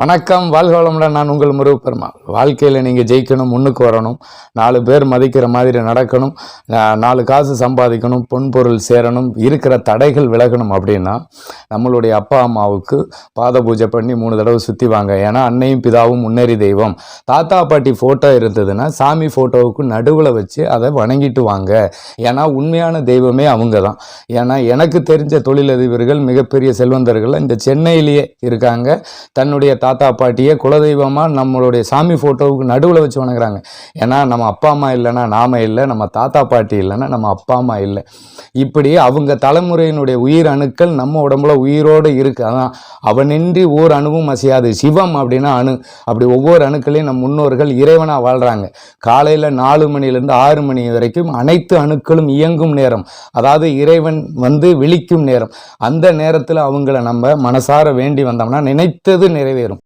வணக்கம் வாழ்க வளமுடன். நான் உங்கள் முருகப்பெருமா வாழ்க்கையில் நீங்கள் ஜெயிக்கணும் முன்னுக்கு வரணும் நாலு பேர் மதிக்கிற மாதிரி நடக்கணும் நாலு காசு சம்பாதிக்கணும் பொன் பொருள் சேரணும் இருக்கிற தடைகள் விலகணும் அப்படின்னா நம்மளுடைய அப்பா அம்மாவுக்கு பாத பூஜை பண்ணி மூணு தடவை சுற்றி வாங்க. ஏன்னா அன்னையும் பிதாவும் முன்னேறி தெய்வம். தாத்தா பாட்டி ஃபோட்டோ இருந்ததுன்னா சாமி ஃபோட்டோவுக்கு நடுவில் வச்சு அதை வணங்கிட்டு வாங்க. ஏன்னா உண்மையான தெய்வமே அவங்க தான் ஏன்னா எனக்கு தெரிஞ்ச தொழிலதிபர்கள் மிகப்பெரிய செல்வந்தர்கள் இந்த சென்னையிலேயே இருக்காங்க. தன்னுடைய தாத்தா பாட்டியை குலதெய்வமாக நம்மளுடைய சாமி ஃபோட்டோவுக்கு நடுவில் வச்சு வணங்குறாங்க. ஏன்னா நம்ம அப்பா அம்மா இல்லைன்னா நாம இல்லை நம்ம தாத்தா பாட்டி இல்லைன்னா நம்ம அப்பா அம்மா இல்லை. இப்படி அவங்க தலைமுறையினுடைய உயிர் அணுக்கள் நம்ம உடம்புல உயிரோடு இருக்குது அதான் அவனின்றி ஓர் அணுவும் அசையாது. சிவம் அப்படின்னா அணு. அப்படி ஒவ்வொரு அணுக்களையும் நம் முன்னோர்கள் இறைவனாக வாழ்கிறாங்க காலையில் நாலு மணிலேருந்து ஆறு மணி வரைக்கும் அனைத்து அணுக்களும் இயங்கும் நேரம். அதாவது இறைவன் வந்து விழிக்கும் நேரம். அந்த நேரத்தில் அவங்கள நம்ம மனசார வேண்டி வந்தோம்னா நினைத்தது நிறைவேறும்.